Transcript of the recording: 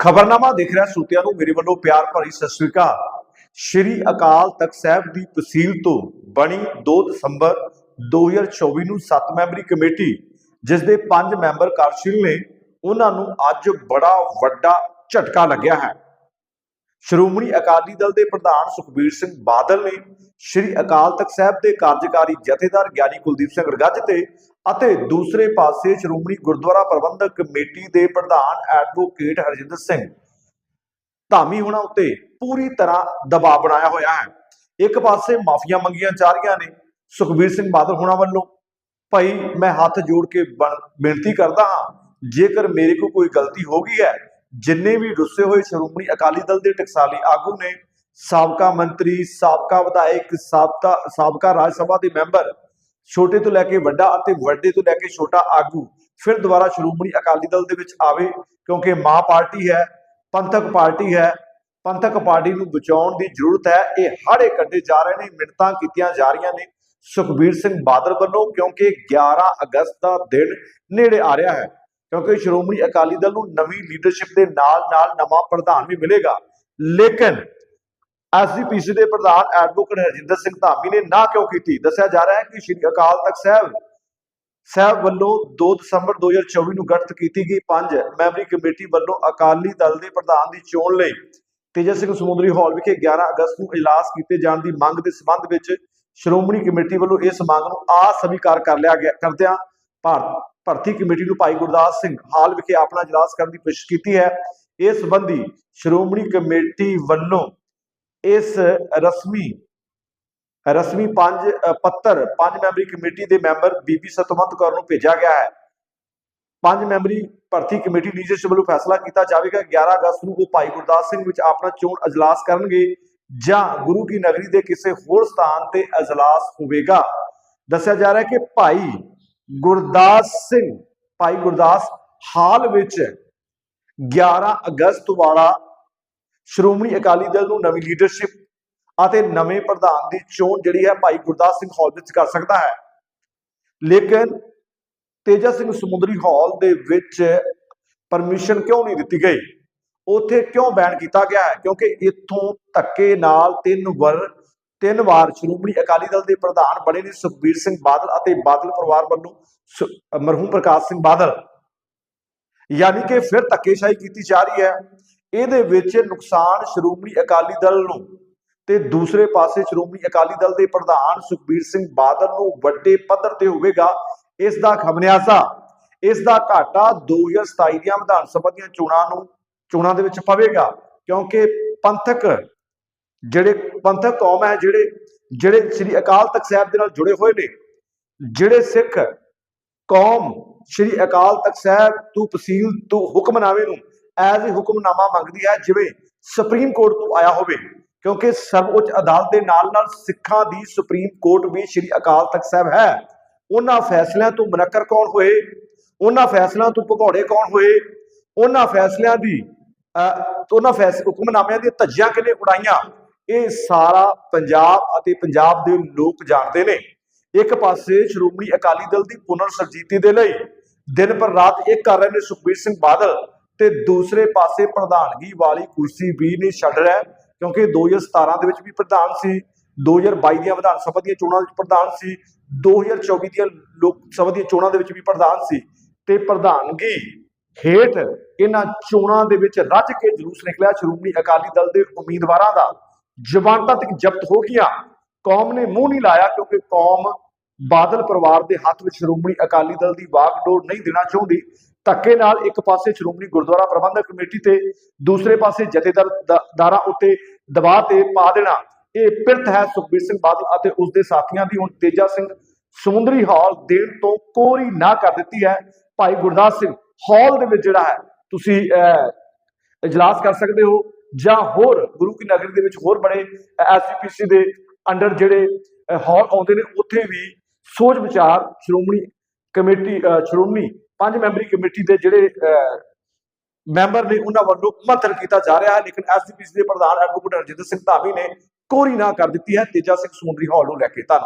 ਖਬਰਨਾਮਾ ਦੇਖ ਰਿਹਾ ਸੂਤਿਆਂ ਨੂੰ, ਮੇਰੇ ਵੱਲੋਂ ਪਿਆਰ ਭਰੀ ਸਤਿ ਸ੍ਰੀ ਅਕਾਲ। ਸ਼੍ਰੀ ਅਕਾਲ ਤਖਤ ਸਾਹਿਬ ਦੀ ਤਹਿਸੀਲ ਤੋਂ ਬਣੀ 2 ਦਸੰਬਰ 2024 ਨੂੰ 7 ਮੈਂਬਰੀ ਕਮੇਟੀ, ਜਿਸ ਦੇ 5 ਮੈਂਬਰ ਕਾਰਜਸ਼ੀਲ ਨੇ, ਉਹਨਾਂ ਨੂੰ ਅੱਜ ਬੜਾ ਵੱਡਾ ਝਟਕਾ ਲੱਗਿਆ ਹੈ। ਸ਼੍ਰੋਮਣੀ ਅਕਾਲੀ ਦਲ ਦੇ ਪ੍ਰਧਾਨ ਸੁਖਬੀਰ ਸਿੰਘ ਬਾਦਲ ਨੇ ਸ਼੍ਰੀ ਅਕਾਲ ਤਖਤ ਸਾਹਿਬ ਦੇ ਕਾਰਜਕਾਰੀ ਜਥੇਦਾਰ ਗਿਆਨੀ ਕੁਲਦੀਪ ਸਿੰਘ ਰਗੱਜ ਤੇ ਅਤੇ ਦੂਸਰੇ ਪਾਸੇ ਸ਼੍ਰੋਮਣੀ ਗੁਰਦੁਆਰਾ ਪ੍ਰਬੰਧਕ ਕਮੇਟੀ ਦੇ ਪ੍ਰਧਾਨ ਐਡਵੋਕੇਟ ਹਰਜਿੰਦਰ ਸਿੰਘ। ਧਾਮੀ ਹੋਣਾ ਉੱਤੇ ਪੂਰੀ ਤਰ੍ਹਾਂ ਦਬਾਅ ਬਣਾਇਆ ਹੋਇਆ ਹੈ। ਇੱਕ ਪਾਸੇ ਮਾਫੀਆਂ ਮੰਗੀਆਂ ਜਾ ਰਹੀਆਂ ਨੇ ਸੁਖਬੀਰ ਸਿੰਘ ਬਾਦਲ ਹੋਣਾ ਵੱਲੋਂ। ਭਾਈ, ਮੈਂ ਹੱਥ ਜੋੜ ਕੇ ਬਣ- ਬੇਨਤੀ ਕਰਦਾ ਹਾਂ, ਜੇਕਰ ਮੇਰੇ ਕੋਲ ਕੋਈ ਗਲਤੀ ਹੋ ਗਈ ਹੈ, ਜਿੰਨੇ ਵੀ ਰੁੱਸੇ ਹੋਏ ਸ਼੍ਰੋਮਣੀ ਅਕਾਲੀ ਦਲ ਦੇ ਟਕਸਾਲੀ ਆਗੂ ਨੇ, ਸਾਬਕਾ ਮੰਤਰੀ, ਸਾਬਕਾ ਵਿਧਾਇਕ, ਸਾਬਕਾ ਸਾਬਕਾ ਰਾਜ ਸਭਾ ਦੇ ਮੈਂਬਰ ਛੋਟੇ ਤੋਂ ਲੈ ਕੇ ਵੱਡਾ ਅਤੇ ਵੱਡੇ ਤੋਂ ਲੈ ਕੇ ਛੋਟਾ ਆਗੂ ਫਿਰ ਦੁਬਾਰਾ ਸ਼੍ਰੋਮਣੀ ਅਕਾਲੀ ਦਲ ਦੇ ਵਿੱਚ ਆਵੇ, ਕਿਉਂਕਿ ਮਾਂ ਪਾਰਟੀ ਹੈ, ਪੰਥਕ ਪਾਰਟੀ ਹੈ, ਪੰਥਕ ਪਾਰਟੀ ਨੂੰ ਬਚਾਉਣ ਦੀ ਜ਼ਰੂਰਤ ਹੈ। ਇਹ ਹੜੇ ਕੱਢੇ ਜਾ ਰਹੇ ਨੇ ਮਿੰਟਾਂ ਕੀਤੀਆਂ ਜਾ ਰਹੀਆਂ ਨੇ। ਸੁਖਬੀਰ ਸਿੰਘ ਬਾਦਲ ਵੱਲੋਂ, ਕਿਉਂਕਿ 11 ਅਗਸਤ ਦਾ ਦਿਨ ਨੇੜੇ ਆ ਰਿਹਾ ਹੈ, ਕਿਉਂਕਿ ਸ਼੍ਰੋਮਣੀ ਅਕਾਲੀ ਦਲ ਨੂੰ ਨਵੀਂ ਲੀਡਰਸ਼ਿਪ ਦੇ ਨਾਲ ਨਾਲ ਨਵਾਂ ਪ੍ਰਧਾਨ ਵੀ ਮਿਲੇਗਾ। ਲੇਕਿਨ ਐਸਜੀਪੀਸੀ ਦੇ ਪ੍ਰਧਾਨ ਐਡਵੋਕੇਟ ਹਰਜਿੰਦਰ ਸਿੰਘ ਧਾਮੀ ਨੇ ਨਾ ਕਿਉਂ ਕੀਤੀ? ਦੱਸਿਆ ਜਾ ਰਿਹਾ ਹੈ ਕਿ ਸ਼੍ਰੀ ਅਕਾਲ ਤਖਤ ਸਾਹਿਬ ਸਾਹਿਬ ਵੱਲੋਂ 2 ਦਸੰਬਰ 2024 ਨੂੰ ਗਠਿਤ ਕੀਤੀ ਗਈ ਪੰਜ ਮੈਂਬਰੀ ਕਮੇਟੀ ਵੱਲੋਂ ਅਕਾਲੀ ਦਲ ਦੇ ਪ੍ਰਧਾਨ ਦੀ ਚੋਣ ਲਈ ਤੇਜਾ ਸਿੰਘ ਸਮੁੰਦਰੀ ਹਾਲ ਵਿਖੇ 11 ਅਗਸਤ ਨੂੰ ਇਜਲਾਸ ਕੀਤੇ ਜਾਣ ਦੀ ਮੰਗ ਦੇ ਸਬੰਧ ਵਿੱਚ ਸ਼੍ਰੋਮਣੀ ਕਮੇਟੀ ਵੱਲੋਂ ਇਸ ਮੰਗ ਨੂੰ ਅਸਵੀਕਾਰ ਕਰ ਲਿਆ ਗਿਆ। ਕਰਦਿਆਂ ਭਾਰਤ ਭਰਤੀ ਕਮੇਟੀ ਨੂੰ ਭਾਈ ਗੁਰਦਾਸ ਸਿੰਘ ਹਾਲ ਵਿਖੇ ਆਪਣਾ ਇਜਲਾਸ ਕਰਨ ਦੀ ਕੋਸ਼ਿਸ਼ ਕੀਤੀ ਹੈ। ਇਸ ਸੰਬੰਧੀ ਸ਼੍ਰੋਮਣੀ ਕਮੇਟੀ ਵੱਲੋਂ ਇਸ ਰਸਮੀ ਰਸਮੀ ਪੰਜ ਪੱਤਰ, ਪੰਜ ਮੈਂਬਰੀ ਕਮੇਟੀ ਦੇ ਮੈਂਬਰ ਬੀਬੀ ਸਤਵੰਤ ਕੌਰ ਨੂੰ ਭੇਜਿਆ ਗਿਆ ਹੈ। ਪੰਜ ਮੈਂਬਰੀ ਭਰਤੀ ਕਮੇਟੀ ਲੀਡਰਸ਼ਿਪ ਵੱਲੋਂ ਫੈਸਲਾ ਕੀਤਾ ਜਾਵੇਗਾ। 11 ਅਗਸਤ ਨੂੰ ਉਹ ਭਾਈ ਗੁਰਦਾਸ ਸਿੰਘ ਵਿੱਚ ਆਪਣਾ ਚੋਣ ਅਜਲਾਸ ਕਰਨਗੇ ਜਾਂ ਗੁਰੂ ਕੀ ਨਗਰੀ ਦੇ ਕਿਸੇ ਹੋਰ ਸਥਾਨ ਤੇ ਅਜਲਾਸ ਹੋਵੇਗਾ। ਦੱਸਿਆ ਜਾ ਰਿਹਾ ਹੈ ਕਿ ਭਾਈ ਗੁਰਦਾਸ ਸਿੰਘ, ਭਾਈ ਗੁਰਦਾਸ ਹਾਲ ਵਿੱਚ 11 ਅਗਸਤ ਵਾਲਾ ਸ਼੍ਰੋਮਣੀ ਅਕਾਲੀ ਦਲ ਨੂੰ ਨਵੀਂ ਲੀਡਰਸ਼ਿਪ ਅਤੇ ਨਵੇਂ ਪ੍ਰਧਾਨ ਦੀ ਚੋਣ ਜਿਹੜੀ ਹੈ ਭਾਈ ਗੁਰਦਾਸ ਸਿੰਘ ਹਾਲ ਵਿੱਚ ਕਰ ਸਕਦਾ ਹੈ। ਲੇਕਿਨ ਤੇਜਾ ਸਿੰਘ ਸਮੁੰਦਰੀ ਹਾਲ ਦੇ ਵਿੱਚ ਪਰਮਿਸ਼ਨ ਕਿਉਂ ਨਹੀਂ ਦਿੱਤੀ ਗਈ? ਉੱਥੇ ਕਿਉਂ ਬੈਨ ਕੀਤਾ ਗਿਆ ਹੈ? ਕਿਉਂਕਿ ਇੱਥੋਂ ਧੱਕੇ ਨਾਲ ਤਿੰਨ ਵਰ, ਤਿੰਨ ਵਾਰ ਸ਼੍ਰੋਮਣੀ ਅਕਾਲੀ ਦਲ ਦੇ ਪ੍ਰਧਾਨ ਬਣੇ ਨੇ ਸੁਖਬੀਰ ਸਿੰਘ ਬਾਦਲ ਅਤੇ ਬਾਦਲ ਪਰਿਵਾਰ ਵੱਲੋਂ ਮਰਹੂਮ ਪ੍ਰਕਾਸ਼ ਸਿੰਘ ਬਾਦਲ। ਯਾਨੀ ਕਿ ਫਿਰ ਧੱਕੇਸ਼ਾਹੀ ਕੀਤੀ ਜਾ ਰਹੀ ਹੈ। ਇਹਦੇ ਵਿੱਚ ਨੁਕਸਾਨ ਸ਼੍ਰੋਮਣੀ ਅਕਾਲੀ ਦਲ ਨੂੰ ਤੇ ਦੂਸਰੇ ਪਾਸੇ ਸ਼੍ਰੋਮਣੀ ਅਕਾਲੀ ਦਲ ਦੇ ਪ੍ਰਧਾਨ ਸੁਖਬੀਰ ਸਿੰਘ ਬਾਦਲ ਨੂੰ ਵੱਡੇ ਪੱਧਰ ਤੇ ਹੋਵੇਗਾ, ਇਸ ਦਾ ਖਮਨਿਆਜ਼ਾ ਇਸ ਦਾ ਘਾਟਾ 2027 ਦੀਆਂ ਵਿਧਾਨ ਸਭਾ ਦੀਆਂ ਚੋਣਾਂ ਨੂੰ, ਚੋਣਾਂ ਦੇ ਵਿੱਚ ਪਵੇਗਾ, ਕਿਉਂਕਿ ਪੰਥਕ ਜਿਹੜੇ ਪੰਥਕ ਕੌਮ ਹੈ, ਜਿਹੜੇ ਜਿਹੜੇ ਸ੍ਰੀ ਅਕਾਲ ਤਖਤ ਸਾਹਿਬ ਦੇ ਨਾਲ ਜੁੜੇ ਹੋਏ ਨੇ, ਜਿਹੜੇ ਸਿੱਖ ਕੌਮ ਸ੍ਰੀ ਅਕਾਲ ਤਖਤ ਸਾਹਿਬ ਤੂੰ ਤਹਿਸੀਲ ਤੂੰ ਹੁਕਮਨਾਮੇ ਨੂੰ ਐਜ਼ ਹੀ ਹੁਕਮਨਾਮਾ ਮੰਗਦੀ ਹੈ ਜਿਵੇਂ ਸੁਪਰੀਮ ਕੋਰਟ ਤੋਂ ਆਇਆ ਹੋਵੇ ਕਿਉਂਕਿ ਸਰਵਉੱਚ ਅਦਾਲਤ ਦੇ ਨਾਲ ਨਾਲ ਸਿੱਖਾਂ ਦੀ ਸੁਪਰੀਮ ਕੋਰਟ ਵੀ ਸ੍ਰੀ ਅਕਾਲ ਤਖਤ ਸਾਹਿਬ ਹੈ। ਉਹਨਾਂ ਫੈਸਲਿਆਂ ਤੋਂ ਮੁਨੱਕਰ ਕੌਣ ਹੋਏ? ਉਹਨਾਂ ਫੈਸਲਿਆਂ ਤੋਂ ਭਗੌੜੇ ਕੌਣ ਹੋਏ? ਉਹਨਾਂ ਫੈਸਲਿਆਂ ਦੀ ਅਹ, ਉਹਨਾਂ ਫੈਸ ਹੁਕਮਨਾਮਿਆਂ ਦੀਆਂ ਧੱਜੀਆਂ ਕਿਨੇ ਉਡਾਈਆਂ? ਇਹ ਸਾਰਾ ਪੰਜਾਬ ਅਤੇ ਪੰਜਾਬ ਦੇ ਲੋਕ ਜਾਣਦੇ ਨੇ। ਇੱਕ ਪਾਸੇ ਸ਼੍ਰੋਮਣੀ ਅਕਾਲੀ ਦਲ ਦੀ ਪੁਨਰ ਸਰਜੀਤੀ ਦੇ ਲਈ ਦਿਨ ਪਰ ਰਾਤ ਇੱਕ ਕਰ ਰਹੇ ਨੇ ਸੁਖਬੀਰ ਸਿੰਘ ਬਾਦਲ ਤੇ ਦੂਸਰੇ ਪਾਸੇ ਪ੍ਰਧਾਨਗੀ ਵਾਲੀ ਕੁਰਸੀ ਵੀ ਨਹੀਂ ਛੱਡ ਰਿਹਾ, ਕਿਉਂਕਿ 2017 ਦੇ ਵਿੱਚ ਵੀ ਪ੍ਰਧਾਨ ਸੀ 2022 ਦੀਆਂ ਵਿਧਾਨ ਸਭਾ ਦੀਆਂ ਚੋਣਾਂ ਵਿੱਚ ਪ੍ਰਧਾਨ ਸੀ 2024 ਦੀਆਂ ਲੋਕ ਸਭਾ ਦੀਆਂ ਚੋਣਾਂ ਦੇ ਵਿੱਚ ਵੀ ਪ੍ਰਧਾਨ ਸੀ। ਤੇ ਪ੍ਰਧਾਨਗੀ ਹੇਠ ਇਹਨਾਂ ਚੋਣਾਂ ਦੇ ਵਿੱਚ ਰੱਜ ਕੇ ਜਲੂਸ ਨਿਕਲਿਆ। ਸ਼੍ਰੋਮਣੀ ਅਕਾਲੀ ਦਲ ਦੇ ਉਮੀਦਵਾਰਾਂ ਦਾ ਜ਼ਬਾਨਾਂ ਤੱਕ ਜ਼ਬਤ ਹੋ ਗਈਆਂ ਕੌਮ ਨੇ ਮੂੰਹ ਨਹੀਂ ਲਾਇਆ, ਕਿਉਂਕਿ ਕੌਮ ਬਾਦਲ ਪਰਿਵਾਰ ਦੇ ਹੱਥ ਵਿੱਚ ਸ਼੍ਰੋਮਣੀ ਅਕਾਲੀ ਦਲ ਦੀ ਵਾਗਡੋਰ ਨਹੀਂ ਦੇਣਾ ਚਾਹੁੰਦੀ। ਧੱਕੇ ਨਾਲ ਇੱਕ ਪਾਸੇ ਸ਼੍ਰੋਮਣੀ ਗੁਰਦੁਆਰਾ ਪ੍ਰਬੰਧਕ ਕਮੇਟੀ ਤੇ ਦੂਸਰੇ ਪਾਸੇ ਜਥੇਦਾਰ ਉੱਤੇ ਦਬਾਅ ਤੇ ਪਾ ਦੇਣਾ। ਇਹ ਪਿਰਤ ਹੈ ਸੁਖਬੀਰ ਸਿੰਘ ਬਾਦਲ ਅਤੇ ਉਸ ਦੇ ਸਾਥੀਆਂ ਦੀ। ਹੁਣ ਤੇਜਾ ਸਿੰਘ ਸਮੁੰਦਰੀ ਹਾਲ ਦੇਣ ਤੋਂ ਕੋਰੀ ਨਾ ਕਰ ਦਿੱਤੀ ਹੈ ਭਾਈ ਗੁਰਦਾਸ ਸਿੰਘ। ਹਾਲ ਦੇ ਵਿੱਚ ਜਿਹੜਾ ਹੈ ਤੁਸੀਂ ਅਹ, ਇਜਲਾਸ ਕਰ ਸਕਦੇ ਹੋ ਜਾਂ ਹੋਰ ਗੁਰੂ ਕੀ ਨਗਰੀ ਦੇ ਵਿੱਚ ਹੋਰ ਬੜੇ ਐਸਜੀਪੀਸੀ ਦੇ ਅੰਡਰ ਜਿਹੜੇ ਹਾਲ ਆਉਂਦੇ ਨੇ ਉੱਥੇ ਵੀ ਸੋਚ ਵਿਚਾਰ ਸ਼੍ਰੋਮਣੀ ਕਮੇਟੀ ਅਹ, ਸ਼੍ਰੋਮਣੀ ਪੰਜ ਮੈਂਬਰੀ ਕਮੇਟੀ ਦੇ ਜਿਹੜੇ ਅਹ, ਮੈਂਬਰ ਨੇ ਉਹਨਾਂ ਵੱਲੋਂ ਮੰਥਨ ਕੀਤਾ ਜਾ ਰਿਹਾ ਹੈ ਲੇਕਿਨ ਐਸਜੀਪੀਸੀ ਦੇ ਪ੍ਰਧਾਨ ਐਡਵੋਕੇਟ ਹਰਜਿੰਦਰ ਸਿੰਘ ਧਾਮੀ ਨੇ ਕੋਰੀ ਨਾ ਕਰ ਦਿੱਤੀ ਹੈ ਤੇਜਾ ਸਿੰਘ ਸਮੁੰਦਰੀ ਹਾਲ ਨੂੰ ਲੈ ਕੇ ਧੰਨਵਾਦ।